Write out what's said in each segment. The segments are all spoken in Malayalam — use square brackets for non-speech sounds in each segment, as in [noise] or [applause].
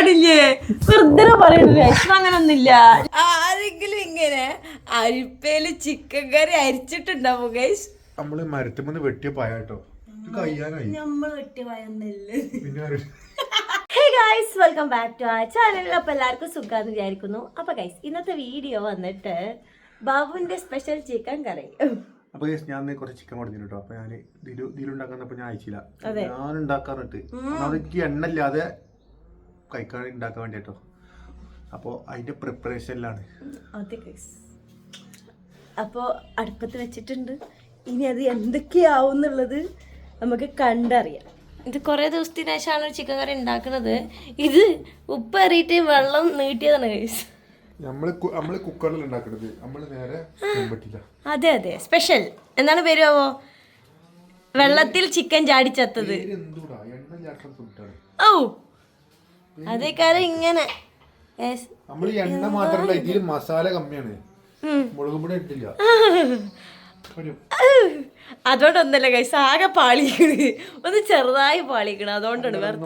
പാടില്ലേ വെറുതെ പറയുന്നത് വിഷമം അങ്ങനെ ഒന്നുമില്ല ആരെങ്കിലും ഇങ്ങനെ അരിപ്പയിൽ ചിക്കൻ കറി അരിച്ചിട്ടുണ്ടാവും ഗൈസ് നമ്മൾ മരത്തുമെന്ന് വെട്ടിയ പായാട്ടോ ഇത് കഴിയാനായി നമ്മൾ വെട്ടി വയന്നല്ലേ പിന്നെ hey guys welcome back to ആ ചാനൽ അപ്പോൾ എല്ലാവർക്കും സുഖാന്ന് വിചാരിക്കുന്നു. അപ്പോൾ ഗൈസ് ഇന്നത്തെ വീഡിയോ വന്നിട്ട് ബാബുവിന്റെ സ്പെഷ്യൽ ചിക്കൻ കറി. അപ്പൊ ഗൈസ് ഞാൻ കുറച്ച് ചിക്കൻ കൊടുത്തിട്ട് കേട്ടോ. അപ്പൊ ഞാൻ ദിലു ദിലുണ്ടാക്കുന്നപ്പോ ഞാൻ അയച്ചില്ല. ഞാൻ ഉണ്ടാക്കാറുണ്ട് അതെനിക്ക് എണ്ണ ഇല്ലാതെ കഴിക്കാൻ ഉണ്ടാക്കാൻ വേണ്ടിട്ടോ. അപ്പോ അതിന്റെ പ്രിപ്പറേഷനിലാണ് അതെ അപ്പോ അപ്പോൾ അടുപ്പത്ത് വെച്ചിട്ടുണ്ട്. ഇനി അത് എന്തൊക്കെയാവും എന്നുള്ളത് നമുക്ക് കണ്ടറിയാം. ഇത് കുറേ ദിവസത്തിന് ശേഷമാണ് ചിക്കൻ കറി ഉണ്ടാക്കുന്നത്. ഇത് ഉപ്പ് അറിയിട്ട് വെള്ളം നീട്ടിയതാണ് ഗൈസ് നമ്മൾ നമ്മൾ കുക്കറിൽ ഉണ്ടാക്കുന്നത് നമ്മൾ നേരെ പറ്റില്ല അതെ അതെ. സ്പെഷ്യൽ എന്താണ് പേര് ആവോ വെള്ളത്തിൽ ചിക്കൻ ചാടിച്ചത്തത്. ഓ അതേ കാര്യം ഇങ്ങനെ. നമ്മൾ എണ്ണ മാത്രമല്ല ഇതിൽ മസാല കമ്മിയാണ്. മുളകും പൊടി ഇട്ടില്ല. അതുകൊണ്ടൊന്നല്ല കൈസ് ആകെ പാളിക്കണ് ഒന്ന് ചെറുതായി പാളിക്കണം അതുകൊണ്ടാണ് വേറെ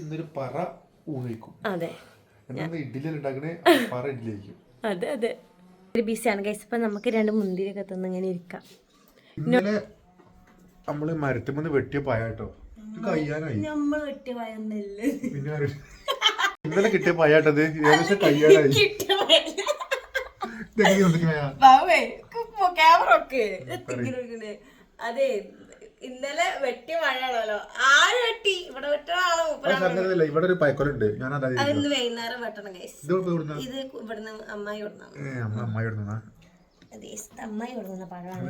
ഇന്നൊരു പറ ഊണിക്കും അതെ. അതെ അതെ. ഒരു ബിസിയാണ് കൈസ് ഇപ്പൊ നമുക്ക് രണ്ട് മുന്തിരിയൊക്കെ തന്ന് ഇങ്ങനെ ഇരിക്കാം. ഇന്നലെ നമ്മൾ മരത്തുമെന്ന് വെട്ടിയ പായാട്ടോ. നമ്മൾ പിന്നെ? ഇന്നലെ കിട്ടിയ പയ്യാട്ടത് ഏകദേശം കയ്യാറായി. ക്യാമറ ഒക്കെ അതെ ഇന്നലെ വെട്ടി മഴയാണല്ലോ. ആര് വെട്ടി? ഇവിടെ സംഗതിയല്ല, ഇവിടെ ഒരു പയക്കൊലുണ്ട് ഞാൻ വൈകുന്നേരം വെട്ടണം ഇത് ഇവിടുന്ന് അമ്മായി അമ്മായി അതെ അമ്മായി കൊടുക്കുന്ന പഴമാണ്.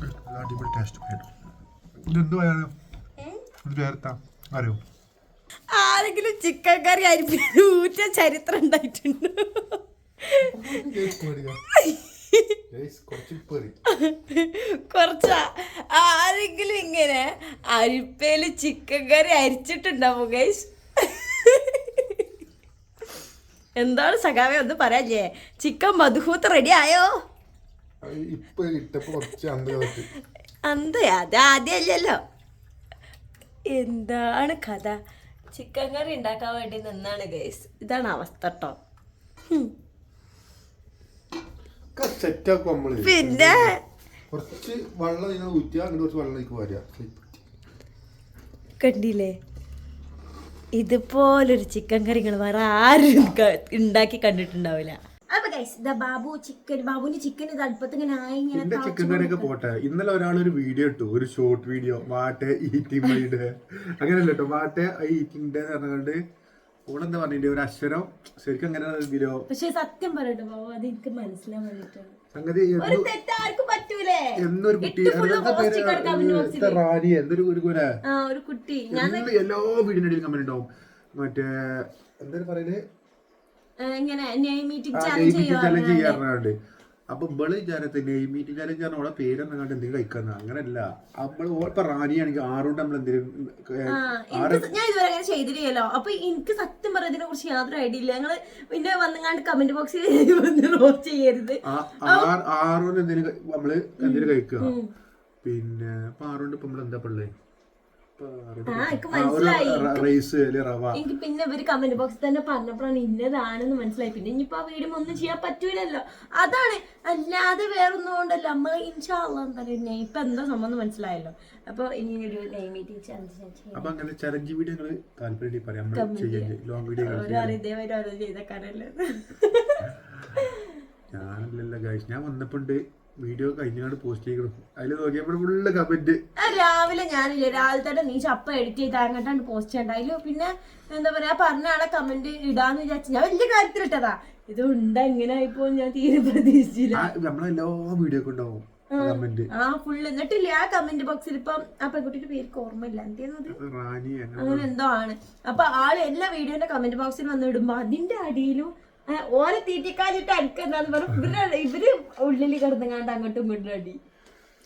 പയണല്ലോ അടിപൊളി ടേസ്റ്റ് പയണം ഇതെന്ത് പയാണ് ഇത് ചേർത്താ അറിയോ? ആരെങ്കിലും ചിക്കൻ കറി അരിപ്പി ഊറ്റ ചരിത്രം ഉണ്ടായിട്ടുണ്ട്. കുറച്ചാ ആരെങ്കിലും ഇങ്ങനെ അരിപ്പേൽ ചിക്കൻ കറി അരിച്ചിട്ടുണ്ടാവും ഗൈസ് എന്താണ് സഖാവേ ഒന്ന് പറയാല്ലേ? ചിക്കൻ മധുഹൂത്ത് റെഡി ആയോ? ഇപ്പൊ ഇട്ടപ്പോ കുറച്ച് അന്തകത്ത് അന്ത് അത് ആദ്യമല്ലല്ലോ എന്താണ് കഥ? ചിക്കൻ കറി ഉണ്ടാക്കാൻ വേണ്ടി നിന്നാണ് ഗൈസ് ഇതാണ് അവസ്ഥ കേട്ടോ പിന്നെ? കുറച്ച് വെള്ളം ഇങ്ങനെ അങ്ങോട്ട് കുറച്ച് വെള്ളം എനിക്ക് വരിക. കണ്ടില്ലേ? ഇതുപോലൊരു ചിക്കൻ കറി നിങ്ങൾ വേറെ ആരും ഉണ്ടാക്കി കണ്ടിട്ടുണ്ടാവില്ല. അപ്പൊ ഗൈസ് ഇതാ ബാബു ചിക്കൻ ബാബുവിന്റെ ചിക്കൻ ഇത് അടുപ്പത്ത് ഇങ്ങനെ ആയി എന്റെ ചിക്കൻ കറിയൊക്കെ പോട്ടെ. ഇന്നലെ ഒരാൾ ഒരു വീഡിയോ ഇട്ടു. ഒരു ഷോർട്ട് വീഡിയോ വാട്ടെ ഈറ്റിംഗ് മൈഡ് അങ്ങനെയല്ല കേട്ടോ. വാട്ടെ ഈറ്റിംഗ് ഡേ എന്ന് പറഞ്ഞുകൊണ്ട് ഓണെന്താ പറഞ്ഞിട്ട് ഒരു അക്ഷരം. ശരിക്കും അങ്ങനെ ഇതിലോ പക്ഷെ സത്യം പറയട്ടെ ബാബു അത് എനിക്ക് മനസ്സിലാൻ സംഗതി എന്നൊരു കുട്ടി റാണി. എന്തൊരു ഒരു കുല എല്ലാ വീടിനിടയിൽ ഉണ്ടാവും മറ്റേ എന്താ പറയൽ? ആ, ഇങ്ങനെ നെയ് മീറ്റിംഗ് ചാലഞ്ച് മീറ്റിംഗ് ചാലഞ്ച് ചെയ്യുക ചെയ്യാറുണ്ട് അപ്പൊ ഇവൾ വിചാരത്തെ നെയ് മീറ്റിംഗ് ചാലഞ്ച് പറഞ്ഞ ഓളെ കണ്ട് എന്തെങ്കിലും കഴിക്കുന്ന? അങ്ങനല്ല. അവൾ ഓളിപ്പ റാണിയാണെങ്കിൽ ആറുകൊണ്ട് നമ്മൾ എന്തെങ്കിലും ഞാൻ ഇതുവരെ അങ്ങനെ ചെയ്തില്ലല്ലോ അപ്പൊ എനിക്ക് സത്യം പറയുന്നതിനെ കുറിച്ച് യാതൊരു ഐഡിയ ഇല്ല. ഞങ്ങൾ പിന്നെ വന്നങ്ങാണ്ട് കമന്റ് ബോക്സിൽ റോസ്റ്റ് ചെയ്യരുത്. ആറുകൊണ്ട് എന്തെങ്കിലും നമ്മൾ എന്തെങ്കിലും കഴിക്കുക പിന്നെ അപ്പൊ ആറുകൊണ്ട് ഇപ്പൊ നമ്മൾ എന്താ പിള്ളേ. റൈസ് അല്ലെ റവ? എനിക്ക് പിന്നെ ഇവർ കമന്റ് ബോക്സിൽ തന്നെ പറഞ്ഞപ്പോഴാണ് ഇന്നതാണെന്ന് മനസ്സിലായി. പിന്നെ ഇനിയിപ്പോ ആ വീഡിയോ ഒന്നും ചെയ്യാൻ പറ്റൂലല്ലോ. അതാണ്. അല്ലാതെ വേറൊന്നും കൊണ്ടല്ല. നമ്മൾ ഇൻഷാള്ള എന്തായാലും ഇപ്പൊ എന്താ സംബന്ധം മനസ്സിലായല്ലോ. അപ്പൊ ഇനി ഒരു അപ്പൊ അങ്ങനെ ചലഞ്ച് വീഡിയോ താല്പര്യം പറയാം. ലോങ് ഞാനല്ലല്ല ഗൈസ് ഞാൻ വന്നപ്പോണ്ട് വീഡിയോ കഴിഞ്ഞാണ് പോസ്റ്റ് ചെയ്യണം അതിൽ നോക്കിയപ്പോൾ ഫുള്ള് കമന്റ് രാവിലെ ഞാനില്ലേ രാവിലെ തന്നെ നീ ചപ്പ എഡിറ്റ് ചെയ്ത് അങ്ങോട്ടാണ് പോസ്റ്റ് ചെയ്യണ്ട. അതിൽ പിന്നെ എന്താ പറയാ പറഞ്ഞ ആളെ കമന്റ് ഇടാന്ന് വിചാരിച്ചു ഞാൻ വലിയ കാര്യത്തിൽ ഇട്ടതാ. ഇത് ഉണ്ടാ ഇങ്ങനെ ആയിപ്പോ ഞാൻ തീരെ പ്രതീക്ഷിച്ചില്ല. നമ്മളെല്ലാ വീഡിയോ ഒക്കെ ഉണ്ടാവും ആ ഫുള്ള് എന്നിട്ടില്ല ആ കമന്റ് ബോക്സിൽ ഇപ്പം ആ പെൺകുട്ടിയുടെ പേർക്ക് ഓർമ്മയില്ല. അങ്ങനെ എന്തോ ആണ്. അപ്പൊ ആൾ എല്ലാ വീഡിയോന്റെ കമന്റ് ബോക്സിൽ വന്ന് ഇടുമ്പോ അതിന്റെ അടിയിലും ഓരെ തീറ്റിക്കാലിട്ട് അടിക്കുന്ന പറഞ്ഞു ഇവർ ഇവർ ഉള്ളിൽ കിടന്നങ്ങാണ്ട് അങ്ങോട്ടും ഇങ്ങോട്ടും അടി.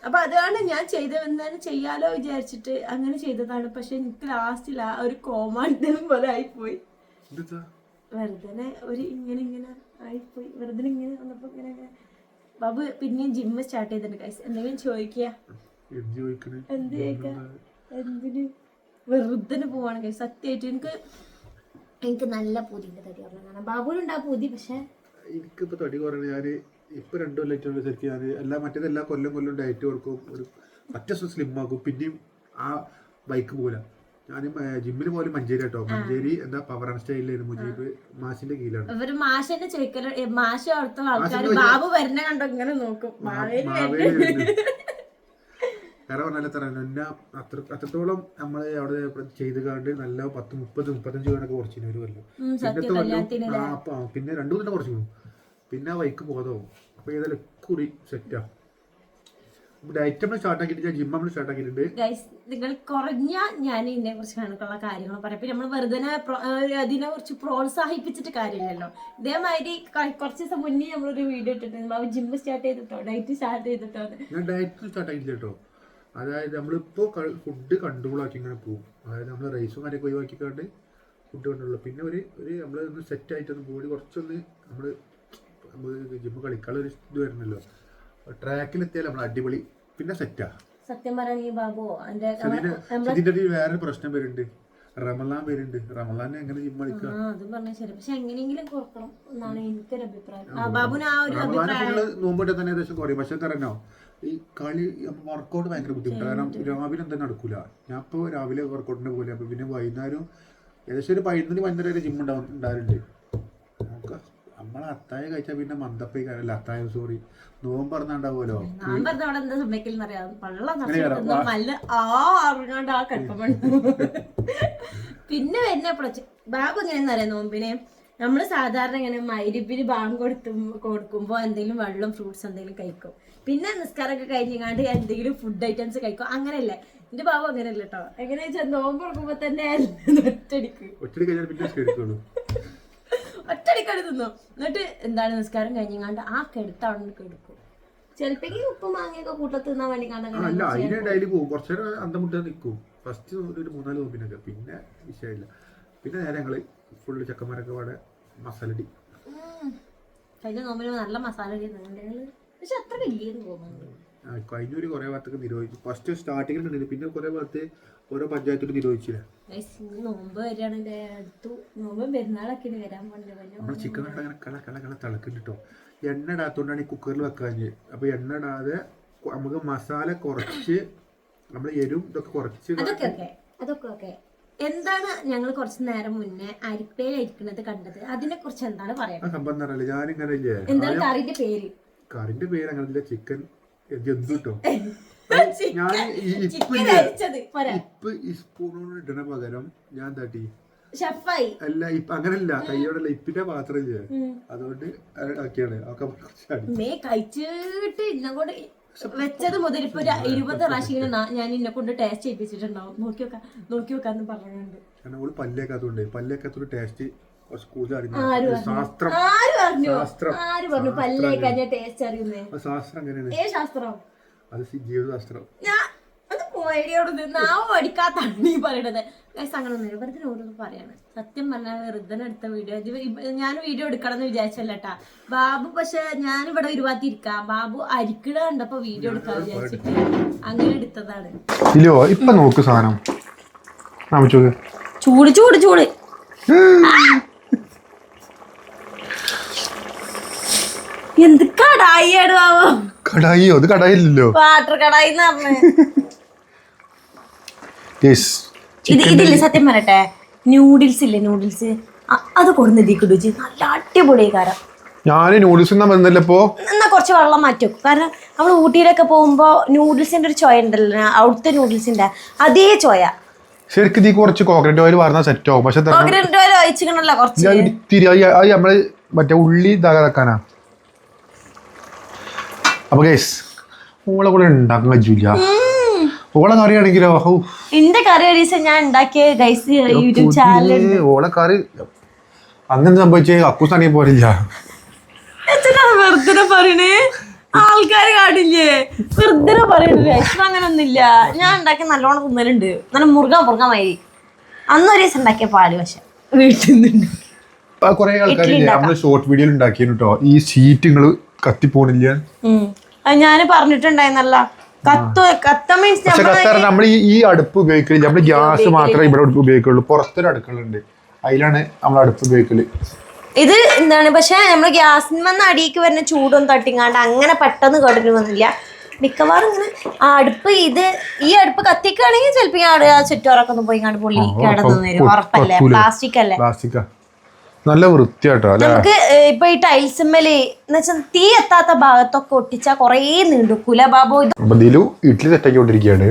അപ്പൊ അതാണ് ഞാൻ ചെയ്തതെന്നാണ് ചെയ്യാലോ വിചാരിച്ചിട്ട് അങ്ങനെ ചെയ്തതാണ്. പക്ഷെ എനിക്ക് ലാസ്റ്റിൽ ആ ഒരു കോമാണ്ടും പോലെ ആയിപ്പോയി? വെറുതെ ഒരു ഇങ്ങനെ ഇങ്ങനെ ആയിപ്പോയി. വെറുതെ ഇങ്ങനെ വന്നപ്പോ ഇങ്ങനെ ഇങ്ങനെ. ബാബു പിന്നെയും ജിമ്മ് സ്റ്റാർട്ട് ചെയ്തിട്ടുണ്ട് ഗൈസ് എന്തെങ്കിലും ചോദിക്കുക എന്ത് ചോദിക്കണേ? എന്ത് ചോദിക്കുക എന്തിന്? വെറുതെ പോവാണെങ്കിൽ സത്യമായിട്ട് എനിക്ക് എനിക്ക് നല്ല പൊതിന്റെ തടി പറഞ്ഞാൽ ബാബുവിനുണ്ട് ആ പൂതി പക്ഷെ എനിക്കിപ്പോ തടി കുറവ് ഞാൻ ഇപ്പൊ രണ്ടു കൊല്ലം ശരിക്കും ഞാൻ എല്ലാ മറ്റേതെല്ലാ കൊല്ലം കൊല്ലം ഡയറ്റ് കൊടുക്കും. ഒരു പറ്റ സ്ലിം ആക്കും. പിന്നെയും ആ ബൈക്ക് പോലെ ഞാൻ ജിമ്മിന് പോലും മഞ്ചേരി കേട്ടോ മഞ്ചേരി എന്താ പവർ ആൻഡ് സ്റ്റൈലിലായിരുന്നു മുജീബ് മാഷിന്റെ കീഴിലാണ്. ഇവർ മാഷന്റെ ചോദിക്കൽ മാഷ് അവിടുത്തെ ആൾക്കാർ ബാബു വരുന്ന കണ്ടോ ഇങ്ങനെ നോക്കും. മാവേലി. വേറെ പറഞ്ഞാൽ എത്ര എന്നെ അത്ര അത്രത്തോളം നമ്മൾ അവിടെ ചെയ്ത് കണ്ട് നല്ല പത്ത് മുപ്പത് മുപ്പത്തഞ്ച് കണക്ക് കുറച്ചിന് ഒരു കൊല്ലം. പിന്നത്തെ കൊല്ലം ആ, പിന്നെ രണ്ടു കൊല്ലം കുറച്ചു പിന്നെ ആ ബൈക്ക് ബോധമാവും അപ്പൊ ഏതായാലും കുറി സെറ്റാ ഡയറ്റ് നമ്മൾ സ്റ്റാർട്ട് ആക്കിയിട്ട് ജിം നമ്മൾ സ്റ്റാർട്ട് ആക്കിയിട്ടുണ്ട്. നിങ്ങൾ കുറഞ്ഞ ഞാൻ ഇതിനെ കുറിച്ച് കണക്കുള്ള കാര്യങ്ങൾ പറയാം. പിന്നെ നമ്മൾ വെറുതെ അതിനെ കുറിച്ച് പ്രോത്സാഹിപ്പിച്ചിട്ട് കാര്യമില്ലല്ലോ. ഇതേമാതിരി കുറച്ച് ദിവസം മുന്നേ നമ്മളൊരു വീഡിയോ ഇട്ടിട്ടുണ്ട് ജിമ്മ് സ്റ്റാർട്ട് ചെയ്തിട്ടോ? ഡയറ്റ് സ്റ്റാർട്ട് ചെയ്തിട്ടോ? ഞാൻ ഡയറ്റ് സ്റ്റാർട്ട് ആക്കിയില്ല കേട്ടോ. അതായത് നമ്മളിപ്പോൾ ഫുഡ് കൺട്രോൾ ആക്കി ഇങ്ങനെ പോകും. അതായത് നമ്മൾ റൈസും കാര്യമൊക്കെ ഒഴിവാക്കിക്കാണ്ട് ഫുഡ് കൺട്രോൾ പിന്നെ ഒരു ഒരു നമ്മൾ ഒന്ന് സെറ്റ് ആയിട്ടൊന്ന് ബോഡി കുറച്ചൊന്ന് നമ്മൾ നമ്മൾ ജിമ്മ് കളിക്കാനുള്ള ഒരു ഇത് വരുന്നല്ലോ ട്രാക്കിലെത്തിയാൽ നമ്മൾ അടിപൊളി പിന്നെ സെറ്റാ സത്യം ബാബു എന്റെ ഇതിന്റെ ഇതിന്റെ ഇടയിൽ വേറൊരു പ്രശ്നം വരുന്നുണ്ട്. റമലാൻ വരുന്നുണ്ട്. റമലാൻ എങ്ങനെ ജിമ്മ് കളിക്കുക നോമ്പിട്ട് തന്നെ ഏകദേശം കുറയും. പക്ഷെ തരണോ ഈ കളി വർക്കൗട്ട് ഭയങ്കര ബുദ്ധിമുട്ടാണ് കാരണം രാവിലെ എന്താ നടക്കൂല? ഞാൻ ഇപ്പോൾ രാവിലെ വർക്കൗട്ടിന്റെ പോലെ അപ്പൊ പിന്നെ വൈകുന്നേരം ഏകദേശം ഒരു പതിനൊന്ന് പതിനൊന്നര വരെ ജിം ഉണ്ടാവും ഉണ്ടാവലുണ്ട്. നമുക്ക് നമ്മളെ അത്തായ കഴിച്ചാൽ പിന്നെ മന്ദപ്പൈ കാര്യമല്ല അത്തായ സോറി നോമ്പ് പറഞ്ഞാണ്ടാവുമല്ലോ പള്ള [laughs] [laughs] പിന്നെ വരുന്ന പ്രൊജക്ട് ബാബു ഇങ്ങനെ അറിയാം നോമ്പിനെ? നമ്മൾ സാധാരണ ഇങ്ങനെ മൈരിപ്പിന് ബാങ്ക് കൊടുത്തു കൊടുക്കുമ്പോ എന്തെങ്കിലും വെള്ളം ഫ്രൂട്ട്സ് എന്തെങ്കിലും കഴിക്കും. പിന്നെ നിസ്കാരമൊക്കെ കഴിഞ്ഞാണ്ട് എന്തെങ്കിലും ഫുഡ് ഐറ്റംസ് കഴിക്കും. അങ്ങനെയല്ല? എന്റെ ബാബു അങ്ങനെയല്ല കേട്ടോ എങ്ങനെ വെച്ചാൽ നോമ്പ് കൊടുക്കുമ്പോ തന്നെ ഒറ്റടിക്ക് ഒറ്റടി കഴിഞ്ഞാൽ പിന്നെ എടുക്കുള്ളൂ [laughs] ഒറ്റടിക്കടി തിന്നു. എന്നിട്ട് എന്താണ് നിസ്കാരം കഴിഞ്ഞാണ്ട് ആ കെടുത്ത് അവിടെ നിന്ന് കെടുക്കും. ചിലപ്പോ ഉപ്പ് മാങ്ങയൊക്കെ കൂട്ടത്ത് തിന്നാൻ വേണ്ടി കണ്ട ഫസ്റ്റ് ഒരു മൂന്നാൽ നോമ്പിനൊക്കെ പിന്നെ വിഷയമില്ല പിന്നെ നേരെ ഞങ്ങൾ ഫുള്ള് ചക്കന്മാരൊക്കെ പാടെ മസാലടി കഴിഞ്ഞ നോമ്പിന് നല്ല മസാല പക്ഷെ അത്ര കഴിഞ്ഞൊരു കുറെ ഭാഗത്തൊക്കെ നിരോധിച്ചു. ഫസ്റ്റ് സ്റ്റാർട്ടിങ്ങിൽ ഉണ്ടായിരുന്നു പിന്നെ കുറെ ഭാഗത്ത് ഓരോ പഞ്ചായത്തിലും നിരോധിച്ചില്ല. നോമ്പ് വരികയാണെങ്കിൽ അടുത്തു നോമ്പ് പെരുന്നാളൊക്കെ ഇനി വരാൻ നമ്മൾ ചിക്കൻ കണ്ട അങ്ങനെ കള കള കള തിളക്കിട്ടോ കേട്ടോ എണ്ണ ഇടാത്തോണ്ടാണ് ഈ കുക്കറിൽ വെക്കാഞ്ഞ്. അപ്പൊ എണ്ണ ഇടാതെ നമുക്ക് മസാല കുറച്ച് നമ്മൾ എരിവും ഇതൊക്കെ കുറച്ച് അതൊക്കെ ഓക്കെ. അതൊക്കെ ഓക്കെ. എന്താണ് ഞങ്ങൾ കുറച്ച് നേരം മുന്നേ അരിപ്പയിലിരിക്കുന്നത് കണ്ടത്? അതിനെ കുറിച്ച് എന്താണ് പറയുന്നത് സംഭവം എന്താ അറിയില്ല ഞാനിങ്ങനെ ഇല്ലേ? എന്താണ് കറിന്റെ പേര്? കറിന്റെ പേര് അങ്ങനെ ചിക്കൻ ജന്തു കേട്ടോ ഞാൻ ഈ ഇപ്പ് ചിക്കൻ ഇല്ലേ, അരിച്ചത്. പോരാ. ഇപ്പ് ഈ സ്പൂണോട് ഇടണ പകരം ഞാൻ തട്ടി ഷെഫായി. അല്ല ഇപ്പൊ അങ്ങനല്ല. കയ്യോടല്ല ഇപ്പിന്റെ പാത്രം ഇല്ലേ? ഉം. അതുകൊണ്ട് ആക്കിയാണ്. ഒക്കെ കുറച്ച് അടി. മേ കഴിച്ചിട്ട് ഇന്നും കൊണ്ട് വെച്ചത് മുതൽ ഇപ്പൊ ഒരു ഇരുപത് പ്രാവശ്യം ഞാൻ ഇന്നെ കൊണ്ട് ടേസ്റ്റ് ചെയ്യിപ്പിച്ചിട്ടുണ്ടാവും. നോക്കി നോക്കാം നോക്കി നോക്കാന്ന് പറഞ്ഞുണ്ട് കാരണം ഓൾ പല്ലേക്കാത്തോണ്ട് പല്ലേക്കാത്തൊരു ടേസ്റ്റ് ശാസ്ത്രം. ആര് പറഞ്ഞു? കഴിഞ്ഞ ടേസ്റ്റ് അറിയുന്നേ? ശാസ്ത്രം അത് പോയടിയോട് നാവ് പഠിക്കാത്താണ് നീ പറയണത്. ഗൈസ് അങ്ങനെ ഒന്നും വെറുതെ ഓരോന്ന് പറയാണ്. സത്യം പറഞ്ഞാൽ വെറുതെ എടുത്ത വീഡിയോ ഞാൻ വീഡിയോ എടുക്കണം എന്ന് വിചാരിച്ചല്ലേട്ടാ ബാബു പക്ഷെ ഞാൻ ഇവിടെ ഇരുവാത്തിരിക്കാം ബാബു അരിക്കിട കണ്ടപ്പോ വീഡിയോ എടുക്കാൻ വിചാരിച്ചിട്ട് അങ്ങനെ എടുത്തതാണ്. ഇല്ലോ ഇപ്പൊ നോക്ക് സാധനം. നോക്ക്. ചൂട് ചൂട് ചൂട്. എന്ത് കടായി കടായി കടായിയോ? അത് കടായില്ലല്ലോ. വാട്ടർ കടായി [laughs] ഇത് ഇതില്ലേ സത്യം പറയട്ടെ? നൂഡിൽസ് ഇല്ലേ നൂഡിൽസ് അത് കൊടുന്ന് ഇതിക്കിടുച്ച് നല്ല അടിപൊളി കാരം ഞാൻ നൂഡിൽസ് എന്നാ വന്നല്ലപ്പോ എന്നാ കുറച്ച് വെള്ളം മാറ്റി വെക്കും. കാരണം നമ്മൾ ഊട്ടിയിലൊക്കെ പോകുമ്പോ നൂഡിൽസിന്റെ ഒരു ചോയ ഉണ്ടല്ലോ അവിടുത്തെ നൂഡിൽസിന്റെ അതേ ചോയ. ശരിക്കും ഇതിൽ കുറച്ച് കോക്കനട്ട് ഓയിൽ പറഞ്ഞാൽ സെറ്റ് ആവും. പക്ഷെ കോക്കനട്ട് ഓയിൽ ഒഴിച്ചിക്കണല്ലോ കുറച്ച്. നമ്മൾ മറ്റേ ഉള്ളി ഇതാക്കാനാ അപ്പൊ ഗൈസ് ഓളെ കൂടെ ഉണ്ടാക്കാൻ കഴിച്ചില്ല ഓളെ കറി ആണെങ്കിലോ? എന്റെ കറി ഒരു ഞാൻ ഉണ്ടാക്കിയ ഗൈസ് യൂട്യൂബ് ചാനൽ ഓളെ കറി അങ്ങനെ സംഭവിച്ച അക്കൂസാണെങ്കിൽ പോരില്ല വെറുതെ പറയണേ? ആൾക്കാര് കാണില്ലേ? വെറുതെ പറയണ ഇപ്പൊ അങ്ങനെ ഒന്നുമില്ല ഞാൻ ഉണ്ടാക്കി നല്ലോണം തിന്നലുണ്ട്. നല്ല മുറുകാൻ മുറുകാൻ മാതിരി അന്നൊരു ദിവസം ഉണ്ടാക്കിയ പാൽ പക്ഷെ. വീട്ടിൽ നിന്നുണ്ട് കുറെ നമ്മൾ ഷോർട്ട് വീഡിയോയിൽ ഉണ്ടാക്കിയിട്ടോ ഈ സീറ്റുകൾ കത്തിപ്പോണില്ല? ഞാൻ പറഞ്ഞിട്ടുണ്ടായിരുന്നല്ലോ. പക്ഷെ കത്താറ നമ്മൾ ഈ അടുപ്പ് ഉപയോഗിക്കില്ല നമ്മൾ ഗ്യാസ് മാത്രമേ ഇവിടെ ഉപയോഗിക്കുള്ളൂ. പുറത്തൊരു അടുക്കളുണ്ട്. അതിലാണ് നമ്മൾ അടുപ്പ് ഉപയോഗിക്കൽ. ഇത് എന്താണ്? പക്ഷെ നമ്മൾ ഗ്യാസിന് അടിയിക്ക് വരുന്ന ചൂടും തട്ടിങ്ങാണ്ട് അങ്ങനെ പെട്ടെന്ന് കേട്ടിട്ട് വന്നില്ല. മിക്കവാറും ഇങ്ങനെ ആ അടുപ്പ് ഇത് ഈ അടുപ്പ് കത്തിക്കുകയാണെങ്കിൽ ചിലപ്പോ ഞാൻ ആ ചുറ്റോറൊക്കെ ഒന്ന് പോയി കണ്ട് പൊള്ളി കിടന്നു വരും. ഉറപ്പല്ലേ? പ്ലാസ്റ്റിക് അല്ലേ പ്ലാസ്റ്റിക്കാ. നല്ല വൃത്തിയാട്ടോ അല്ലെ? നമുക്ക് ഇപ്പൊ ഈ ടൈൽസ് എന്നുവെച്ചാൽ തീ എത്താത്ത ഭാഗത്തൊക്കെ ഒട്ടിച്ചാ കൊറേ നീണ്ടുക്കൂല. ബാബു ഇതിലു ഇഡ്ഡലി സെറ്റാക്കി കൊണ്ടിരിക്കുകയാണ്.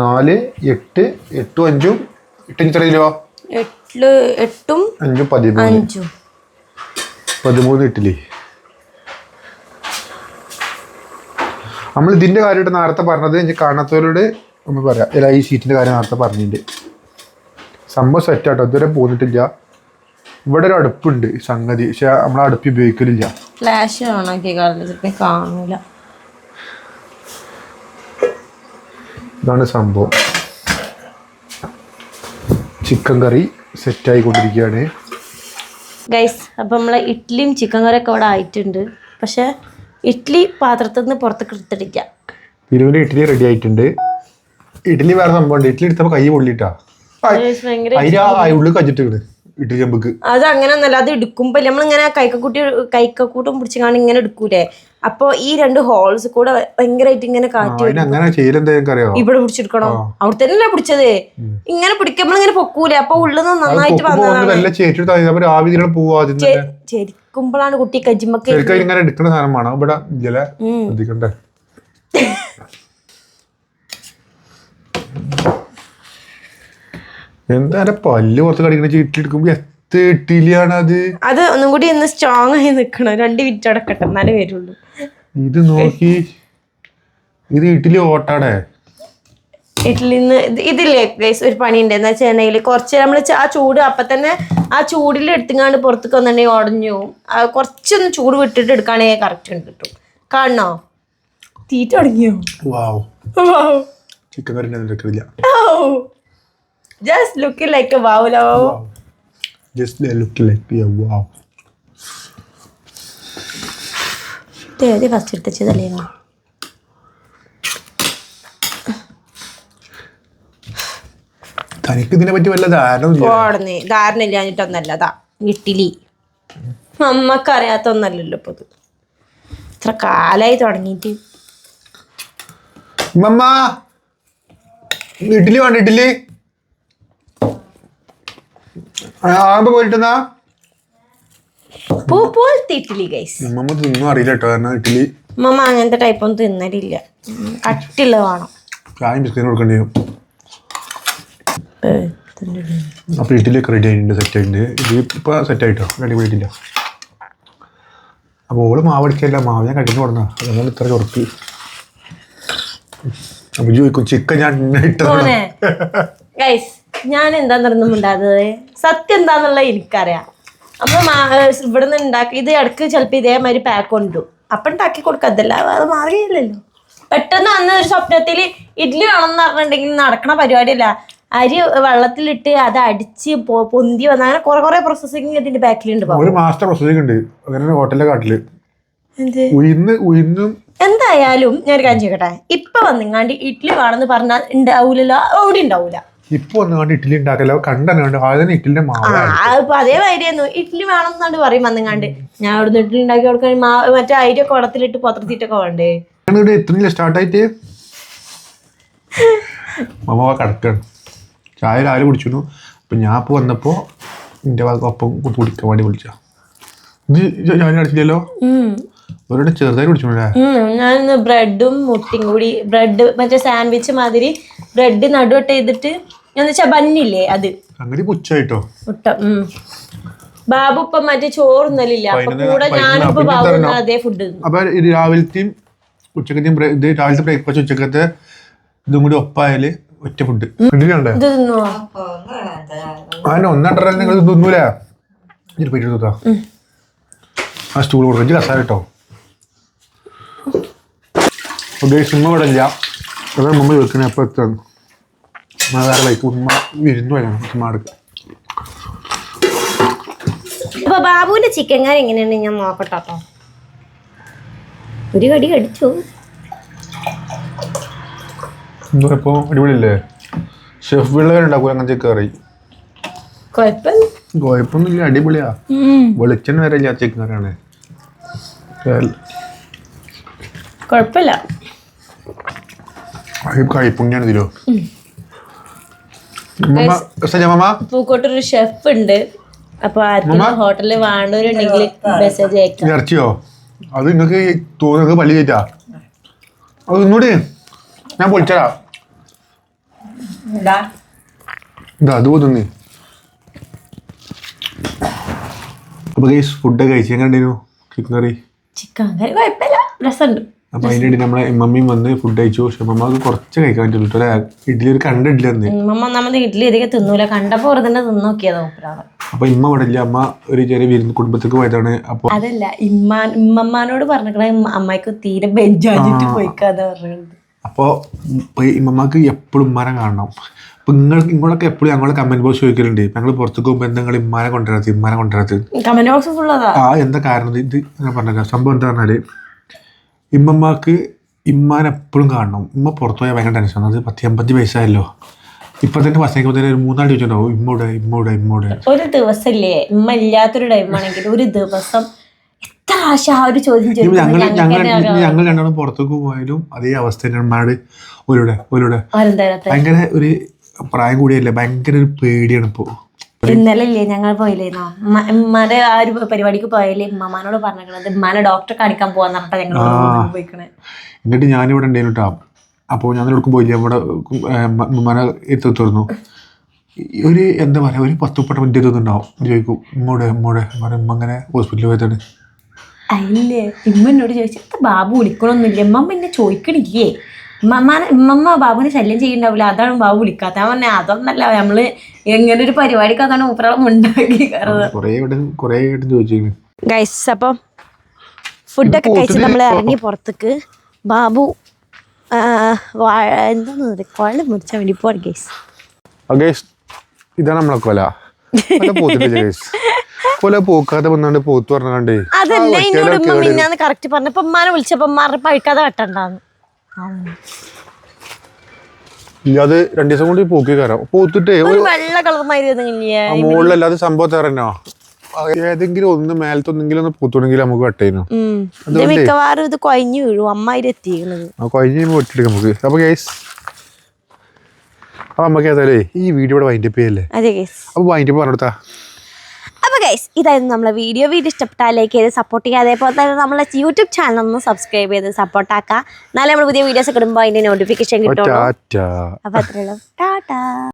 നാല് എട്ട് എട്ടും അഞ്ചും എട്ടും കിലോ? എട്ടിൽ എട്ടും അഞ്ചും പതിമൂന്ന്. അഞ്ചും. പതിമൂന്ന് ഇഡ്ഡലി നമ്മൾ ഇതിന്റെ കാര്യമായിട്ട് നേരത്തെ പറഞ്ഞത് ഇനി കാണാത്തവരോട് നമ്മൾ പറയാം. ഈ സീറ്റിന്റെ കാര്യം നേരത്തെ പറഞ്ഞിട്ടുണ്ട്. സംഭവം സെറ്റാട്ടോ ഇതുവരെ പോന്നിട്ടില്ല. ഇവിടെ ഒരു അടുപ്പുണ്ട് സംഗതി. പക്ഷെ നമ്മൾ അടുപ്പ് ഉപയോഗിക്കലില്ല. ഫ്ലാഷ് ഓൺ ആക്കി ചിലപ്പോ കാണൂല. ഇതാണ് സംഭവം. ചിക്കൻ കറി സെറ്റായിക്കൊണ്ടിരിക്കുകയാണ് ഗൈസ് അപ്പം നമ്മളെ ഇഡ്ഡലിയും ചിക്കൻ കറിയൊക്കെ ഇവിടെ ആയിട്ടുണ്ട്. പക്ഷെ ഇഡ്ഡലി പാത്രത്തിൽ നിന്ന് പുറത്തേക്ക് എടുത്തിടിക്കാം തിരുവിന് ഇഡ്ഡലി റെഡി ആയിട്ടുണ്ട്. ഇഡ്ഡലി വേറെ സംഭവം ഉണ്ട് ഇഡ്ഡലി എടുത്തപ്പോൾ കൈ പൊള്ളിട്ടാ അതിന് ഉള്ളിൽ കജിട്ടിക്കണ് അത് അങ്ങനെ ഒന്നല്ല അത് എടുക്കുമ്പോ നമ്മളിങ്ങനെ കൈക്കക്കൂട്ടി കൈക്കക്കൂട്ടും പിടിച്ചാണ് ഇങ്ങനെ എടുക്കൂലേ? അപ്പൊ ഈ രണ്ട് ഹോൾസ് കൂടെ ഭയങ്കരമായിട്ട് ഇങ്ങനെ കാറ്റ് അങ്ങനെ ചെയ്യലെന്താ ഇവിടെ പിടിച്ചെടുക്കണോ? അവിടെ തന്നെ പിടിച്ചത്? ഇങ്ങനെ പിടിക്കുമ്പോൾ ഇങ്ങനെ പൊക്കൂലേ? അപ്പൊ ഉള്ളത് നന്നായിട്ട് വന്നതാണ്. ചെരിക്കുമ്പോഴാണ് കുട്ടി കജിമ്മക്ക് ശരിക്കും ഇങ്ങനെ എടുക്കുന്ന സാധനമാണ് ഇവിടെ ശ്രദ്ധിക്കണ്ടേ? [laughs] എന്താ പല്ല് പുറത്ത് കടിക്കണ ഇഡ്ഡലി എടുക്കുമ്പോ എത്ര ഇഡ്ഡലിയാണ് അത് അത് ഒന്നും കൂടി ഒന്ന് സ്ട്രോങ് ആയി നിക്കണം രണ്ട് മിനിറ്റ് അടക്കട്ടെ എന്നാലേ വരുള്ളൂ. ഇത് നോക്കി. ഇത് ഇഡ്ഡലി ഓട്ടാടെ? ഇത് ഇതില്ലേ ഗൈസ് ഒരു പണിയുണ്ട്. എന്ന് ചെന്നൈയിൽ കുറച്ച് നമ്മൾ ആ ചൂട് അപ്പം തന്നെ ആ ചൂടിൽ എടുത്തുങ്ങാണ്ട് പുറത്തേക്ക് വന്നിട്ടുണ്ടെങ്കിൽ ഉടഞ്ഞു പോകും കുറച്ചൊന്ന് ചൂട് വിട്ടിട്ട് എടുക്കുകയാണെങ്കിൽ കറക്റ്റ് ഉണ്ട് കിട്ടും. കാണണോ തീറ്റ തുടങ്ങിയോ? വാവ്. ചിക്കൻ കറി എടുക്കില്ല just looking like വാവുല wow just look like wow ഏത് ഫസ്റ്റ് എടുത്തതല്ലേ തനിക്ക് ഇതിനെ പറ്റി വല്ല ധാരണ ധാരണ ഇല്ലാഞ്ഞിട്ടൊന്നല്ല അതാ ഇഡ്ഡലി നമ്മക്കറിയാത്ത ഒന്നല്ലല്ലോ ഇപ്പൊ ഇത്ര കാലായി തുടങ്ങിയിട്ട് ഇഡ്ഡലി വേണ്ട ഇഡ്ഡലി. ആകുമ്പോ പോയിട്ടുന്നാ? പൂ പോലത്തെ ഇഡ്ഡലി ഗൈസ് മമ്മ തിന്നും അറിയില്ല കേട്ടോ കാരണം ഇഡ്ഡലി. മമ്മ അങ്ങനത്തെ ടൈപ്പ് ഒന്നും തിന്നലില്ല. കട്ടിയുള്ള വേണം ചായ ബിസ്ക്കറ്റ് കൊടുക്കേണ്ടി വരും. അപ്പൊ ഇഡ്ഡലി ഒക്കെ റെഡി ആയിട്ടുണ്ട് സെറ്റ് ആയിട്ടുണ്ട്. ഇത് ഇപ്പൊ സെറ്റ് ആയിട്ടോ? റെഡി പോയിട്ടില്ല. അപ്പൊ ഓൾ മാവടിക്കല്ല മാവ് ഞാൻ കട്ടിന് കൊടുന്ന അതുകൊണ്ട് ഇത്ര ചൊറുക്ക്. അപ്പൊ ചോദിക്കും ചിക്കൻ ഞാൻ ഇട്ടത് മോനെ ഗൈസ് ഞാൻ എന്താന്നൊന്നും ഉണ്ടാകുന്നത് സത്യം എന്താന്നുള്ളത് എനിക്കറിയാം നമ്മൾ ഇവിടെ നിന്ന് ഉണ്ടാക്കി ഇത് ഇടയ്ക്ക് ചിലപ്പോൾ ഇതേമാതിരി പാക്ക് കൊണ്ടു അപ്പം ഉണ്ടാക്കി കൊടുക്കത്തില്ല അത് മാറിയില്ലല്ലോ. പെട്ടെന്ന് വന്ന ഒരു സ്വപ്നത്തിൽ ഇഡ്ഡലി വേണമെന്ന് പറഞ്ഞിട്ടുണ്ടെങ്കിൽ നടക്കണ പരിപാടിയല്ല. അരി വെള്ളത്തിലിട്ട് അത് അടിച്ച് പൊന്തി വന്ന അങ്ങനെ കുറെ കുറെ പ്രോസസ്സിങ് ഇതിന്റെ ബാക്കിലുണ്ട് ഒരു മാസ്റ്റർ പ്രോസസ്സിങ് ഉണ്ട്. അങ്ങനെ ഹോട്ടലിലെ കാട്ടിൽ. എന്ത്? എന്തായാലും ഞാൻ ഒരു കാര്യം ചെയ്യട്ടെ. ഇപ്പൊ വന്നിങ്ങാണ്ട് ഇഡ്ഡലി വേണമെന്ന് പറഞ്ഞാൽ ഉണ്ടാവൂലല്ലോ അവിടെ ഉണ്ടാവൂല ഇപ്പൊ ഒന്നുകൊണ്ട് ഇഡ്ഡലി ഉണ്ടാക്കല്ലോ കണ്ടനുകൊണ്ട് ആദ്യം ഇഡ്ഡലിന്റെ മാവ് അതേ വൈരിയായിരുന്നു ഇഡ്ഡലി വേണമെന്നാണ്ട് പറയും വന്നിങ്ങാണ്ട് ഞാൻ അവിടുന്ന് ഇഡ്ഡലി ഉണ്ടാക്കി കൊടുക്കാൻ മാവ് മറ്റേ അരിയൊക്കെ കുടത്തിലിട്ട് പത്രത്തിട്ടൊക്കെ വേണ്ടേ? ഇവിടെ എത്ര സ്റ്റാർട്ടായിട്ട് മമ്മ കിടക്കാണ്. ചായ രാവിലെ കുടിച്ചു അപ്പൊ ഞാൻ ഇപ്പൊ വന്നപ്പോ എന്റെ ഒപ്പം കുടിക്കാൻ വേണ്ടി വിളിച്ചോ ഇത് ഞാൻ അടിച്ചില്ലല്ലോ? അവരുടെ ചെറുതായി കുടിച്ചോളേ ഞാൻ ബ്രെഡും മുട്ടയും കൂടി ബ്രെഡ് മറ്റേ സാൻഡ്വിച്ച് മാതിരി ബ്രെഡ് നടുവട്ട ചെയ്തിട്ട് എന്ന് വെച്ചാൽ ബന്നില്ലേ അത്. അങ്ങനെ പുച്ചായിട്ടോ മുട്ട. ബാബു ഇപ്പൊ മറ്റേ ചോറുന്നലില്ല അപ്പൊ കൂടെ ഞാനിപ്പോ ബാബു അതേ ഫുഡ് അപ്പൊ രാവിലത്തെയും ഉച്ചക്കത്തെയും ഇത് രാവിലത്തെ ബ്രേക്ക്ഫാസ്റ്റ് ഉച്ചക്കത്തെ ഇതും കൂടി ഒപ്പായാൽ ഒറ്റ ഫുഡ് തിന്നുവോ അതിന് ഒന്നര നിങ്ങൾ തിന്നൂലേ? ആ സ്റ്റൂൾ കൊടുക്കും. ഇജ്ജ് ഓക്കെ സിമ്മ ഇവിടെ ഇല്ല അതാണ് മുമ്പ് വെക്കണേ അപ്പോൾ എത്താണ് ഉമ്മ വേറെ ഉമ്മ വിരുന്നു വരാം ഉമ്മ അപ്പൊ ബാബുവിന്റെ ചിക്കൻ കറി എങ്ങനെയാണ് ഞാൻ നോക്കട്ടോ ട്ടോ. ഒരു കടി കടിച്ചു. ഇപ്പോൾ അടിപൊളിയല്ലേ? ഷെഫ് അങ്ങനത്തെ കറി കുഴപ്പമൊന്നുമില്ല അടിപൊളിയാ. വെളിച്ചെണ്ണ വരെ ഇല്ല ചിക്കൻ കറിയാണ് കുഴപ്പമില്ല കൈപ്പുണ്യാണ് ഇതിലോ മമ്മ പൂക്കോട്ടൊരു ഷെഫ് ഉണ്ട് അപ്പൊ ആർക്കും ഹോട്ടലിൽ വേണ്ടവരുണ്ടെങ്കിൽ മെസ്സേജ് അയക്കാം. ഇറച്ചിയോ? അത് നിങ്ങൾക്ക് തോന്നുന്നത് പള്ളി കയറ്റാ. അത് ഇന്നൂടെ ഞാൻ പൊളിച്ചടാ. ഇതാ അത് തോന്നി. അപ്പൊ ഗൈസ് ഫുഡ് കഴിച്ചു എങ്ങനെ ഉണ്ടായിരുന്നു? ചിക്കൻ കറി ചിക്കൻ കറി കുഴപ്പമില്ല. രസമുണ്ട്. അപ്പൊ അതിന് ഇടയിൽ നമ്മളെ മമ്മിയും വന്ന് ഫുഡ് കഴിച്ചു. പക്ഷെ മമ്മക്ക് കുറച്ച് കഴിക്കാൻ പറ്റുള്ളൂ കേട്ടോ. ഇഡ്ഡലി ഒരു കണ്ട ഇഡ്ഡലി തന്നെ. മമ്മ ഇഡ്ഡലി അധികം തിന്നൂല. കണ്ടപ്പോ വെറുതെ അപ്പൊ ഇമ്മ ഇവിടെ ഇല്ല. അമ്മ ഒരു ചെറിയ വിരുന്ന് കുടുംബത്തേക്ക് പോയതാണ്. അപ്പൊ അതല്ല ഇമ്മാൻ ഇമ്മമ്മാനോട് പറഞ്ഞിക്കണ അമ്മായിക്ക് തീരെ ബെഞ്ചാജിട്ട് പോയിക്കാന്ന് പറഞ്ഞത് അപ്പോൾ ഇമ്മമ്മക്ക് എപ്പോഴും ഉമ്മാനെ കാണണം. അപ്പൊ നിങ്ങൾ നിങ്ങളൊക്കെ എപ്പോഴും ഞങ്ങളെ കമന്റ് ബോക്സ് ചോദിക്കലുണ്ട്. ഞങ്ങൾ പുറത്തേക്ക് പോകുമ്പോൾ നിങ്ങൾ ഇമ്മാനെ കൊണ്ടുവരാത്തത്? ഇമ്മാനെ കൊണ്ടുവരാത്തത്? കമന്റ് ബോക്സ് ഫുൾ ആ എന്താ കാരണം? ഇത് ഞാൻ പറഞ്ഞ സംഭവം എന്താ പറഞ്ഞാൽ ഇമ്മമ്മക്ക് ഇമ്മാനെ എപ്പോഴും കാണണം. ഇമ്മ പുറത്തു പോയാൽ ഭയങ്കര ടെൻഷൻ അത് പത്തി അമ്പത്തി വയസ്സായല്ലോ. ഇപ്പൊ തന്നെ ഫസ്റ്റ് ഒരു മൂന്നാൽ ചോദിച്ചിട്ടുണ്ടാവും ഇമ്മോടെ ഇമ്മോടെ ഇമ്മോടെ ഒരു ദിവസല്ലേ? ഇമ്മ ഇല്ലാത്തൊരു ടൈമാണെങ്കിൽ ഒരു ദിവസം എത്ര പ്രാവശ്യം ആ ഒരു ചോദ്യം ഇനി ഞങ്ങൾ ഞങ്ങൾ ഞങ്ങൾ രണ്ടാളും പുറത്തേക്ക് പോയാലും അതേ അവസ്ഥ തന്നെയാണ് ഉമ്മാട്. ഒരുടെ ഒരുടെ ആരെന്തായാലും ഭയങ്കര ഒരു പ്രായം കൂടിയല്ലേ? ഭയങ്കര ഒരു പേടിയാണ് ഇപ്പോ. ഇന്നലെ ഇല്ലേ ഞങ്ങൾ പോയില്ലേന്നോ? ഉമ്മ- ആ ഒരു പരിപാടിക്ക് പോയാലേ ഉമ്മമാനോട് പറഞ്ഞത് ഉമ്മാനെ ഡോക്ടറെ കാണിക്കാൻ പോവാന്ന് പറഞ്ഞാ ഞങ്ങൾ പോയിക്കണേ. എന്നിട്ട് ഞാനിവിടെ ഉണ്ടായിരുന്നു കേട്ടോ അപ്പോൾ ഞാൻ എടുക്കും പോയില്ല. ഇവിടെ ഉമ്മാനെ എത്തുന്നു ഒരു എന്താ പറയുക ഒരു പത്ത് മുപ്പത് മിനിറ്റ് എത്തുന്നുണ്ടാവും ചോദിക്കും ഇമ്മോടെ ഇമ്മോടെ പറയും ഉമ്മ അങ്ങനെ ഹോസ്പിറ്റലിൽ പോയതാണ്? അല്ലേ ഇമ്മ എന്നോട് ചോദിച്ചു ബാബു വിളിക്കണമൊന്നുമില്ല ഉമ്മ എന്നെ ചോദിക്കണില്ലേ? ഉമ്മമ്മ ബാബുവിനെ ശല്യം ചെയ്യണ്ടാവില്ല അതാണ് ബാബു വിളിക്കാത്ത. ഞാൻ പറഞ്ഞ അതൊന്നല്ല നമ്മൾ എങ്ങനെ ഒരു പരിപാടിക്ക് അതാണ് മൂപ്പറളം ഉണ്ടാക്കി ഗൈസ് അപ്പം ഫുഡൊക്കെ കഴിച്ച് നമ്മൾ ഇറങ്ങി പുറത്തേക്ക് ബാബു വാഴ എന്താന്ന് കുഴൽ മുറിച്ചാൽ വേണ്ടി പോവാണ് ഗൈസ് ഗേസ് ഇതാണ് നമ്മളെ കൊല. കൊല പോക്കാതെ വന്നാണ്ട് പോത്ത് പറഞ്ഞാണ്ടേ അതല്ല എന്നോട് ഉമ്മ മിന്നാന്ന് കറക്റ്റ് പറഞ്ഞപ്പോ ഉമ്മാനെ വിളിച്ചപ്പോ ഉമ്മാരെ പഴുക്കാതെ വെട്ടണ്ടാന്ന്. ഇല്ല അത് രണ്ടു ദിവസം കൊണ്ട് പൂക്കി കയറാം. പൂത്തിട്ടേ വെള്ള കളർ മുകളിലല്ലാതെ സംഭവം തരണോ ഏതെങ്കിലും ഒന്ന് മേലത്തൊന്നെങ്കിലും ഒന്ന് പൂത്തുണ്ടെങ്കിൽ നമുക്ക് ഉം. ഇത് മിക്കവാറും ഇത് കൊയഞ്ഞു വീഴും. അമ്മായിരി എത്തിയിരിക്കണത്. ആ കഴിഞ്ഞ് കഴിയുമ്പോൾ വെട്ടിയെടുക്കാം നമുക്ക്. അപ്പോൾ ഗേസ് അപ്പോൾ നമുക്ക് ഏതായാലേ ഈ വീഡിയോ ഇവിടെ വൈൻഡപ്പ് ചെയ്യല്ലേ? അപ്പോൾ വൈൻഡപ്പ് പറഞ്ഞെടുത്താ ഗൈസ് ഇതായിരുന്നു നമ്മളെ വീഡിയോ വീഡിയോ ഇഷ്ടപ്പെട്ടാൽ ലൈക്ക് ചെയ്ത് സപ്പോർട്ട് ചെയ്യുക. അതേപോലെ തന്നെ നമ്മളെ യൂട്യൂബ് ചാനൽ ഒന്ന് സബ്സ്ക്രൈബ് ചെയ്ത് സപ്പോർട്ട് ആക്കുക. എന്നാലേ നമ്മൾ പുതിയ വീഡിയോസ് കിടുമ്പോൾ അതിന്റെ നോട്ടിഫിക്കേഷൻ കിട്ടുള്ളൂ. ടാറ്റാ. അപ്പോൾ അത്രയുള്ളൂ ടാറ്റാ.